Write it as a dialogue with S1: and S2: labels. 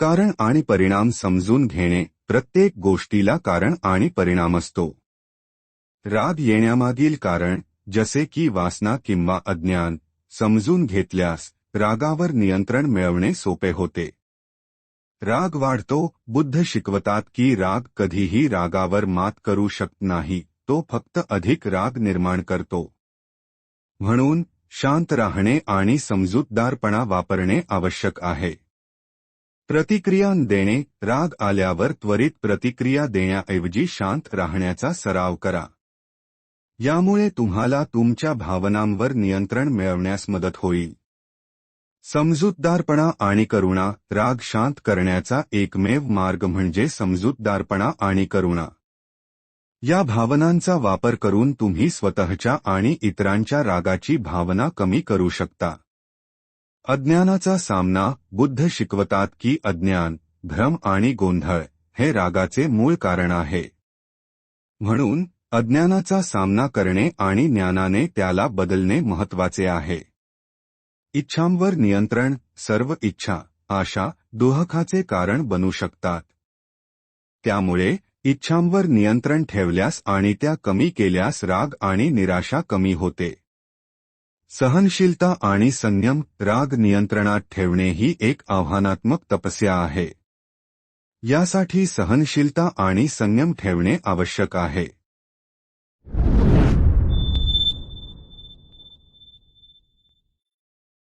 S1: कारण आणि परिणाम समजून घेणे प्रत्येक गोष्टीला कारण आणि परिणाम असतो. राग येण्यामागील कारण, जसे की वासना किंवा अज्ञान, समजून घेतल्यास रागावर नियंत्रण मिळवणे सोपे होते. राग वाढतो, बुद्ध शिकवतात की राग कधीही रागावर मात करू शकत नाही तो फक्त अधिक राग निर्माण करतो. म्हणून शांत राहणे आणि समजूतदारपणा वापरणे आवश्यक आहे. प्रतिक्रिया देणे राग आल्यावर त्वरित प्रतिक्रिया देण्याऐवजी शांत राहण्याचा सराव करा. यामुळे तुम्हाला तुमच्या भावनांवर नियंत्रण मिळवण्यास मदत होईल. समजूतदारपणा आणि करुणा राग शांत करण्याचा एकमेव मार्ग म्हणजे समजूतदारपणा आणि करुणा. या भावनांचा वापर करून तुम्ही स्वतःच्या आणि इतरांच्या रागाची भावना कमी करू शकता. अज्ञानाचा सामना बुद्ध शिकवतात की अज्ञान भ्रम आणि गोंधळ हे रागाचे मूळ कारण आहे. म्हणून अज्ञानाचा सामना करणे आणि ज्ञानाने त्याला बदलणे महत्त्वाचे आहे. इच्छांवर नियंत्रण सर्व इच्छा आशा दुहखाचे कारण बनू शकतात. त्यामुळे इच्छांवर नियंत्रण ठेवल्यास आणि त्या कमी केल्यास राग आणि निराशा कमी होते. सहनशीलता आणि संयम राग नियंत्रणात ठेवणे ही एक आव्हानात्मक तपस्या आहे. यासाठी सहनशीलता आणि संयम ठेवणे आवश्यक आहे.